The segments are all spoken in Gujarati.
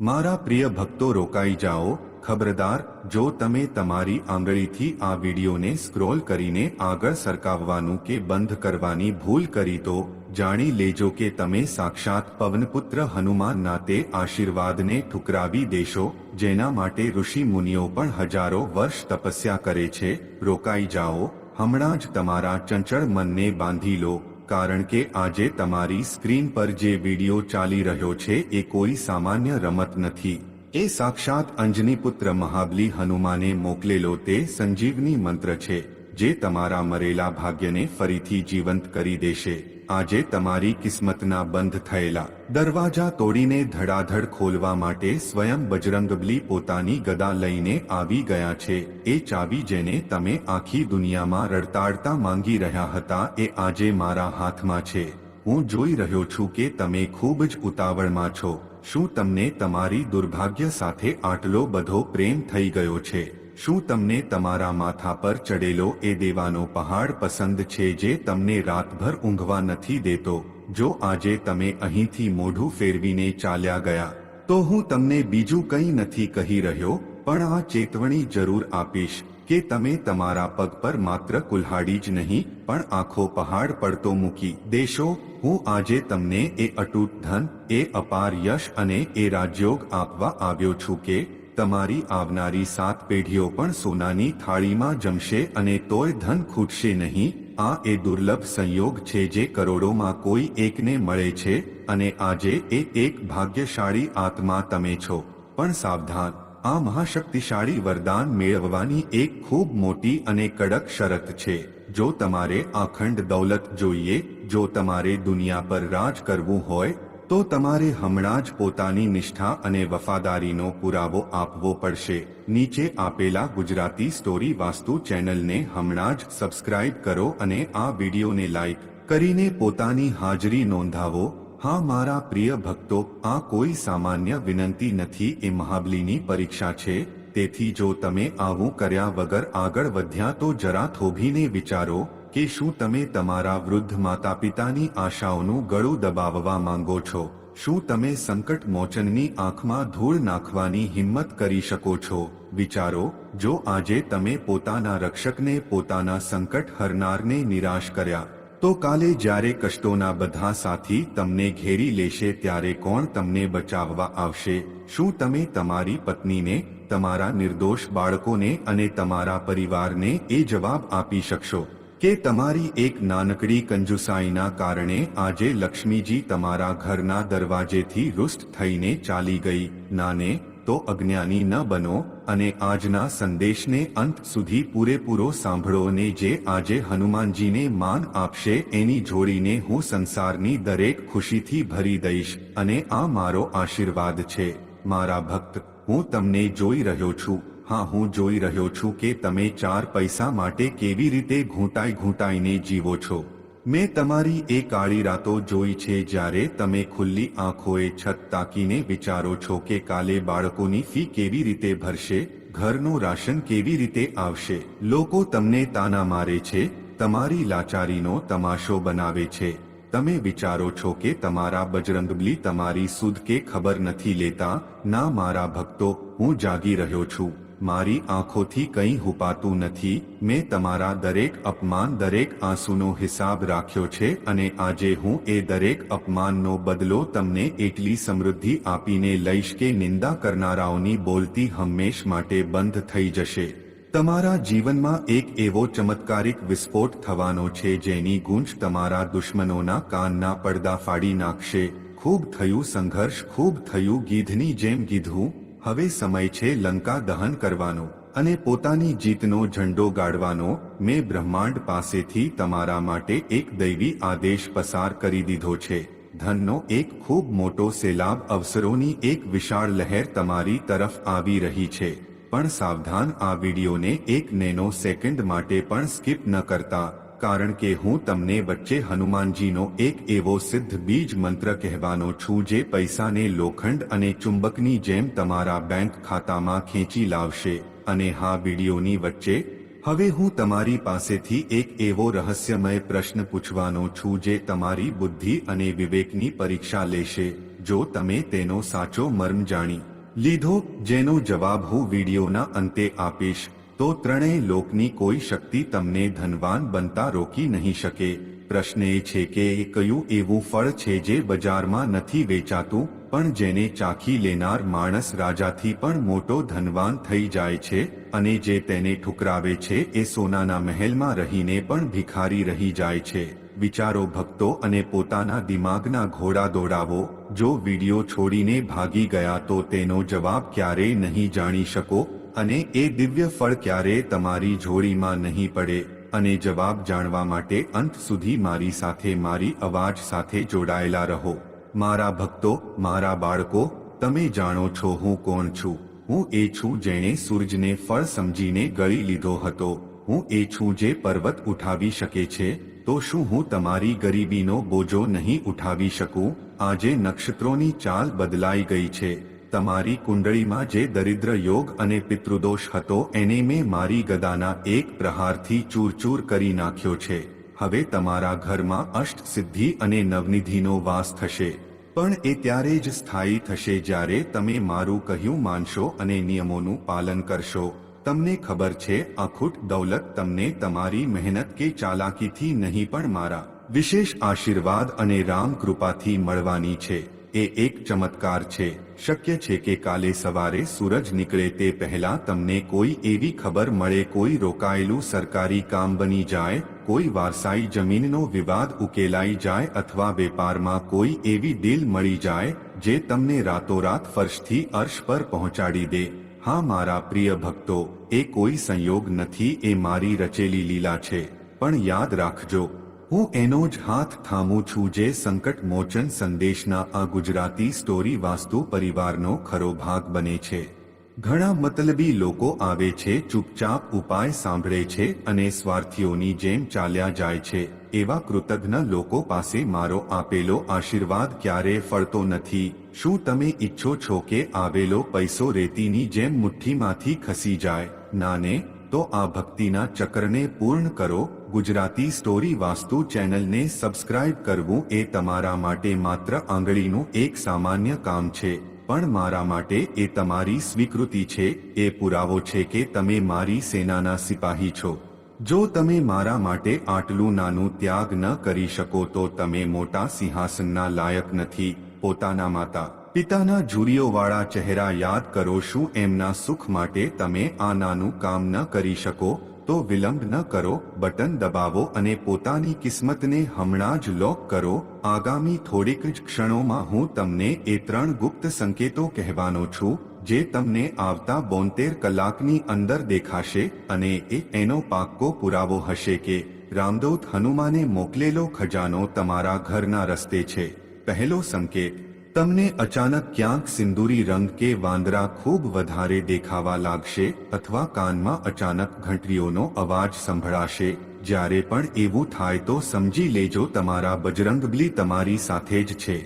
મારા પ્રિય ભક્તો રોકાઈ જાઓ, ખબરદાર, જો તમે તમારી આંગળીથી આ વિડીયોને સ્ક્રોલ કરીને આગળ સરકાવવાનું કે બંધ કરવાની ભૂલ કરી તો, જાણી લેજો કે તમે સાક્ષાત પવનપુત્ર હનુમાનના તે આશીર્વાદને ઠુકરાવી દેશો, જેના માટે ઋષિ મુનિઓ પણ હજારો વર્ષ તપસ્યા કરે છે, રોકાઈ જાઓ, હમણાં જ તમારા ચંચળ મનને બાંધી લો. કારણ કે આજે તમારી સ્ક્રીન પર જે વિડિયો ચાલી રહ્યો છે એ કોઈ સામાન્ય રમત નથી. એ સાક્ષાત અંજની પુત્ર મહાબલી હનુમાને મોકલેલો તે સંજીવની મંત્ર છે, જે તમારા મરેલા ભાગ્યને ફરીથી જીવંત કરી દેશે. આજે તમારી કિસ્મતના બંધ થયેલા દરવાજા તોડીને ધડાધડ ખોલવા માટે સ્વયં બજરંગબલી પોતાની ગદા લઈને આવી ગયા છે. એ ચાવી જેને તમે આખી દુનિયામાં રડતાડતા માંગી રહ્યા હતા, એ આજે મારા હાથમાં છે. હું જોઈ રહ્યો છું કે તમે ખૂબ જ ઉતાવળમાં છો. શું તમને તમારી દુર્ભાગ્ય સાથે આટલો બધો પ્રેમ થઈ ગયો છે? શું તમને તમારા માથા પર ચડેલો એ દેવાનો પહાડ પસંદ છે જે તમને રાતભર ઊંઘવા નથી દેતો? જો આજે તમે અહીંથી મોઢું ફેરવીને ચાલ્યા ગયા, તો હું તમને બીજું કંઈ નથી કહી રહ્યો, પણ આ ચેતવણી જરૂર આપીશ કે તમે તમારા પગ પર માત્ર કુલ્હાડી જ નહીં, પણ આખો પહાડ પડતો મૂકી દેશો. હું આજે તમને એ અટૂટ ધન, એ અપાર યશ અને એ રાજયોગ આપવા આવ્યો છું કે તમારી આવનારી સાત પેઢીઓ પણ સોનાની થાળીમાં જમશે અને તોય ધન ખૂટશે નહીં. આ એ દુર્લભ સંયોગ છે જે કરોડોમાં કોઈ એકને મળે છે અને આજે એ એક ભાગ્યશાળી આત્મા તમે છો. પણ સાવધાન, આ મહાશક્તિશાળી વરદાન મેળવવાની એક ખૂબ મોટી અને કડક શરત છે. જો તમારે અખંડ દૌલત જોઈએ, જો તમારે દુનિયા પર રાજ કરવું હોય તો તમારે હમણાં જ પોતાની નિષ્ઠા અને વફાદારીનો પુરાવો આપવો પડશે. નીચે આપેલા ગુજરાતી સ્ટોરી વાસ્તુ ચેનલને હમણાં જ સબસ્ક્રાઇબ કરો અને આ વિડીયોને લાઈક કરીને પોતાની હાજરી નોંધાવો. હા, મારા પ્રિય ભક્તો, આ કોઈ સામાન્ય વિનંતી નથી, એ મહાબલીની પરીક્ષા છે. તેથી જો તમે આવું કર્યા વગર આગળ વધ્યા તો જરા થોભીને વિચારો. કે શું તમે તમારા વૃદ્ધ માતા પિતાની આશાઓનું ગળું દબાવવા માંગો છો? શું તમે સંકટ મોચનની આંખમાં ધૂળ નાખવાની હિંમત કરી શકો છો? વિચારો, જો આજે તમે પોતાના રક્ષકને પોતાના સંકટ હરનારને નિરાશ કર્યા, તો કાલે જ્યારે કષ્ટોના બધા સાથી તમને ઘેરી લેશે ત્યારે કોણ તમને બચાવવા આવશે? શું તમે તમારી પત્નીને, તમારા નિર્દોષ બાળકોને અને તમારા પરિવારને એ જવાબ આપી શકશો? કે તમારી એક નાનકડી કંજુસાઈના કારણે આજે લક્ષ્મીજી તમારા ઘરના દરવાજેથી રૂષ્ટ થઈને ચાલી ગઈ. નાને, તો અજ્ઞાની ન બનો અને આજના સંદેશને અંત સુધી પૂરેપૂરો સાંભળો ને જે આજે હનુમાનજીને માન આપશે એની જોડીને હું સંસારની દરેક ખુશીથી ભરી દઈશ અને આ મારો આશીર્વાદ છે. મારા ભક્ત, હું તમને જોઈ રહ્યો છું. હા, હું જોઈ રહ્યો છું કે તમે ચાર પૈસા માટે કેવી રીતે ઘૂંટાઈ ઘૂંટાઈને જીવો છો. મેં તમારી એ કાળી રાતો જોઈ છે જ્યારે તમે ખુલ્લી આંખોએ છત તાકીને વિચારો છો કે કાલે બાળકોની ફી કેવી રીતે ભરશે, ઘરનું રાશન કેવી રીતે આવશે. લોકો તમને તાના મારે છે, તમારી લાચારીનો તમાશો બનાવે છે. તમે વિચારો છો કે તમારા બજરંગબલી તમારી સુધ કે ખબર નથી લેતા, ના મારા ભક્તો, હું જાગી રહ્યો છું. મારી આંખોથી કંઈ હુપાતું નથી, મેં તમારા દરેક અપમાન દરેક આંસુનો હિસાબ રાખ્યો છે અને આજે હું એ દરેક અપમાનનો બદલો તમને એટલી સમૃદ્ધિ આપીને લઈશ કે નિંદા કરનારાઓની બોલતી હંમેશ માટે બંધ થઈ જશે. તમારા જીવનમાં એક એવો ચમત્કારિક વિસ્ફોટ થવાનો છે જેની ગુંજ તમારા દુશ્મનોના કાનના પડદા ફાડી નાખશે. ખૂબ થયું સંઘર્ષ, ખૂબ થયું ગીધની જેમ ગીધું હવે સમય છે લંકા દહન કરવાનો અને પોતાની જીતનો ઝંડો ગાળવાનો. મેં બ્રહ્માંડ પાસેથી તમારા માટે એક દૈવી આદેશ પસાર કરી દીધો છે. ધનનો એક ખૂબ મોટો સેલાબ અવસરોની એક વિશાળ લહેર તમારી તરફ આવી રહી છે. પણ સાવધાન આ વિડીયોને એક નેનો સેકન્ડ માટે પણ સ્કીપ ન કરતા. કારણ કે હું તમને વચ્ચે હનુમાનજીનો એક એવો સિદ્ધ બીજ મંત્ર કહેવાનો છું જે પૈસાને લોખંડ અને ચુંબકની જેમ તમારા બેંક ખાતામાં ખેંચી લાવશે. અને હા, વિડીયોની વચ્ચે, હવે હું તમારી પાસેથી એક એવો રહસ્યમય પ્રશ્ન પૂછવાનો છું જે તમારી બુદ્ધિ અને વિવેકની પરીક્ષા લેશે. જો તમે તેનો સાચો મર્મ જાણી લીધો, જેનો જવાબ હું વિડીયોના અંતે આપીશ. તો ત્રણેય લોકની કોઈ શક્તિ તમને ધનવાન બનતા રોકી નહીં શકે. પ્રશ્ન એ છે કે એ કયું એવું ફળ છે જે બજારમાં નથી વેચાતું, પણ જેને ચાખી લેનાર માણસ રાજાથી પણ મોટો ધનવાન થઈ જાય છે અને જે તેને ઠુકરાવે છે એ સોનાના મહેલમાં રહીને પણ ભિખારી રહી જાય છે. વિચારો ભક્તો અને પોતાના દિમાગના ઘોડા દોડાવો. જો વીડિયો છોડીને ભાગી ગયા તો તેનો જવાબ ક્યારેય નહીં જાણી શકો. અને એ દિવ્ય ફળ ક્યારેય તમારી જોડીમાં નહીં પડે? અને જવાબ જાણવા માટે અંત સુધી મારી સાથે મારી અવાજ સાથે જોડાયેલા રહો. મારા ભક્તો, મારા બાળકો, તમે જાણો છો હું કોણ છું. હું એ છું જેણે સૂરજને ફળ સમજીને ગળી લીધો હતો. હું એ છું જે પર્વત ઉઠાવી શકે છે, તો શું હું તમારી ગરીબીનો બોજો નહીં ઉઠાવી શકું? આજે નક્ષત્રોની ચાલ બદલાઈ ગઈ છે. તમારી કુંડળીમાં જે દરિદ્ર યોગ અને પિતૃદોષ હતો, એને મેં મારી ગદાના એક પ્રહારથી ચૂરચૂર કરી નાખ્યો છે. હવે તમારા ઘરમાં અષ્ટ સિદ્ધિ અને નવનિધિનો વાસ થશે. પણ એ ત્યારે જ સ્થાયી થશે જ્યારે તમે મારું કહ્યું માનશો અને નિયમોનું પાલન કરશો. તમને ખબર છે, અખૂટ દૌલત તમને તમારી મહેનત કે ચાલાકીથી નહીં પણ મારા વિશેષ આશીર્વાદ અને રામ કૃપાથી મળવાની છે. એ એક ચમત્કાર છે. શક્ય છે કે કાલે સવારે સૂરજ નીકળે તે પહેલા તમને કોઈ એવી ખબર મળે કોઈ રોકાયેલું સરકારી કામ બની જાય, કોઈ વારસાઈ જમીનનો વિવાદ ઉકેલાઈ જાય અથવા વેપારમાં કોઈ એવી ડીલ મળી જાય, જે તમને રાતોરાત ફર્શથી અર્શ પર પહોંચાડી દે. હા, મારા પ્રિય ભક્તો, એ કોઈ સંયોગ નથી, એ મારી રચેલી લીલા છે. પણ યાદ રાખજો હું એનો જ હાથ થામું છું જે સંકટ મોચન સંદેશના આ ગુજરાતી સ્ટોરી વાસ્તુ પરિવારનો ખરો ભાગ બને છે. ઘણા મતલબી લોકો આવે છે, ચૂપચાપ ઉપાય સાંભળે છે અને સ્વાર્થીઓની જેમ ચાલ્યા જાય છે. એવા કૃતજ્ઞ લોકો પાસે મારો આપેલો આશીર્વાદ ક્યારે ફળતો નથી. શું તમે ઈચ્છો છો કે આવેલો પૈસો રેતીની જેમ મુઠ્ઠીમાંથી ખસી જાય? નાને, તો આ ભક્તિના ચક્રને પૂર્ણ કરો ગુજરાતી સ્ટોરી વાસ્તુ ચેનલને સબસ્ક્રાઇબ કરવું એ તમારા માટે માત્ર આંગળીનું એક સામાન્ય કામ છે, પણ મારા માટે એ તમારી સ્વીકૃતિ છે, એ પુરાવો છે કે તમે મારી સેનાના સિપાહી છો. જો તમે મારા માટે આટલું નાનું ત્યાગ ન કરી શકો તો તમે મોટા સિંહાસનના લાયક નથી, પોતાના માતા પિતાના જુરીઓવાળા ચહેરા યાદ કરો શું એમના સુખ માટે તમે આ નાનું કામ ન કરી શકો? તો વિલંબ ન કરો, બટન દબાવો અને પોતાની કિસ્મતને હમણાં જ લોક કરો. આગામી થોડીક જ ક્ષણોમાં હું તમને એ ત્રણ ગુપ્ત સંકેતો કહેવાનો છું, જે તમને આવતા બોતેર કલાકની અંદર દેખાશે અને એ એનો પાક્કો પુરાવો હશે કે રામદૂત હનુમાને મોકલેલો ખજાનો તમારા ઘરના રસ્તે છે. પહેલો સંકેત તમને અચાનક ક્યાંક સિંદૂરી રંગ કે વાંદરા ખૂબ વધારે દેખાવા લાગશે અથવા કાનમાં અચાનક ઘંટડીઓનો અવાજ સંભળાશે, જ્યારે પણ એવું થાય તો સમજી લેજો તમારા બજરંગબલી તમારી સાથે જ છે.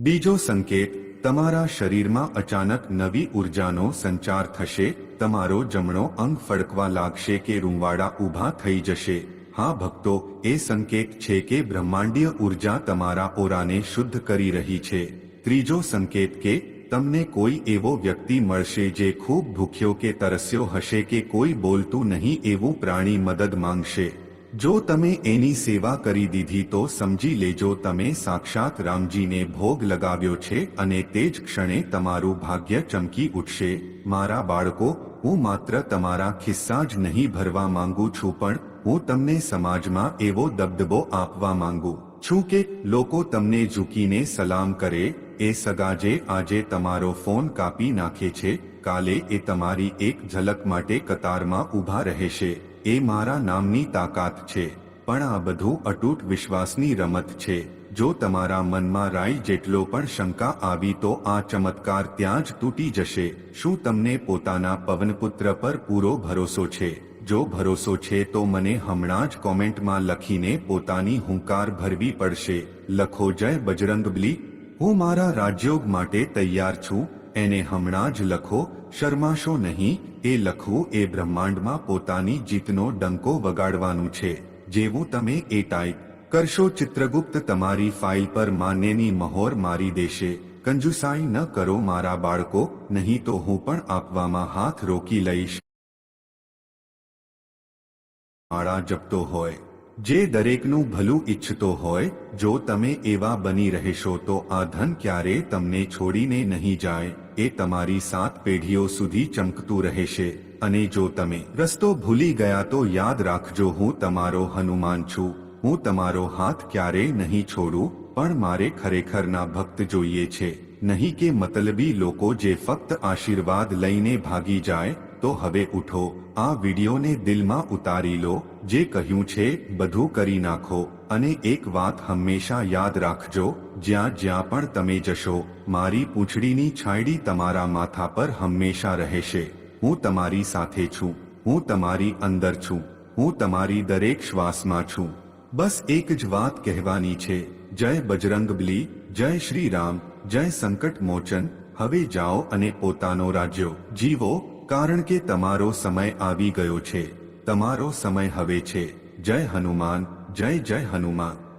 બીજો સંકેત, તમારા શરીરમાં અચાનક નવી ઉર્જાનો સંચાર થશે, તમારો જમણો અંગ ફડકવા લાગશે કે રૂંવાડા ઊભા થઈ જશે. હા ભક્તો, એ સંકેત છે કે બ્રહ્માંડીય ઊર્જા તમારા ઓરાને શુદ્ધ કરી રહી છે. ત્રીજો સંકેત કે, તમને કોઈ એવો વ્યક્તિ મળશે જે ખૂબ ભૂખ્યો કે તરસ્યો હશે કે કોઈ બોલતું નહીં એવું પ્રાણી મદદ માંગશે. જો તમે એની સેવા કરી દીધી તો સમજી લેજો તમે સાક્ષાત રામજીને ભોગ લગાવ્યો છે અને તે જ ક્ષણે તમારું ભાગ્ય ચમકી ઉઠશે. મારા બાળકો, હું માત્ર તમારા ખિસ્સા જ નહીં ભરવા માંગુ છું પણ હું તમને સમાજમાં એવો દબદબો આપવા માંગુ છું કે લોકો તમને ઝૂકીને સલામ કરે એ સગાજે આજે તમારો ફોન કાપી નાખે છે, કાલે એ તમારી એક ઝલક માટે કતારમાં ઊભા રહેશે. એ મારા નામની તાકાત છે. પણ આ બધું અટૂટ વિશ્વાસની રમત છે. જો તમારા મનમાં રાઈ જેટલો પણ શંકા આવી તો આ ચમત્કાર ત્યાં જ તૂટી જશે. શું તમને પોતાના પવનપુત્ર પર પૂરો ભરોસો છે? જો ભરોસો છે તો મને હમણાં જ કોમેન્ટમાં લખીને પોતાની હુંકાર ભરવી પડશે. લખો જય બજરંગબલી હું મારા રાજયોગ માટે તૈયાર છું. એને હમણાં જ લખો, શરમાશો નહીં. એ લખવું એ બ્રહ્માંડમાં પોતાની જીતનો ડંકો વગાડવાનું છે. જેવું તમે એ ટાઈપ કરશો, ચિત્રગુપ્ત તમારી ફાઇલ પર માન્યની મહોર મારી દેશે. કંજુસાઈ ન કરો મારા બાળકો, નહીં તો હું પણ આપવામાં હાથ રોકી લઈશ. માળા જપતો હોય. જે દરેકનું ભલું ઈચ્છતો હોય, જો તમે એવા બની રહેશો તો આ ધન ક્યારે તમને છોડીને નહીં જાય, એ તમારી સાત પેઢીઓ સુધી ચમકતું રહેશે. અને જો તમે રસ્તો ભૂલી ગયા તો યાદ રાખજો, હું તમારો હનુમાન છું, હું તમારો હાથ ક્યારે નહીં છોડું, પણ મારે ખરેખરના ભક્ત જોઈએ છે. નહીં કે મતલબી લોકો જે ફક્ત આશીર્વાદ લઈને ભાગી જાય તો હવે ઉઠો, આ વિડીયોને દિલમાં ઉતારી લો, જે કહ્યું છે, બધું કરી નાખો, અને એક વાત હંમેશા યાદ રાખજો, જ્યાં જ્યાં પણ તમે જશો, મારી પૂંછડીની છાંયડી તમારા માથા પર હંમેશા રહેશે. હું તમારી સાથે છું, હું તમારી અંદર છું, હું તમારી દરેક શ્વાસમાં છું. બસ એક જ વાત કહેવાની છે, જય બજરંગબલી, જય શ્રી રામ જય સંકટ મોચન હવે જાઓ અને પોતાનો રાજ્યો જીવો કારણ કે તમારો સમય આવી ગયો છે. તમારો સમય હવે છે. જય હનુમાન, જય જય હનુમાન.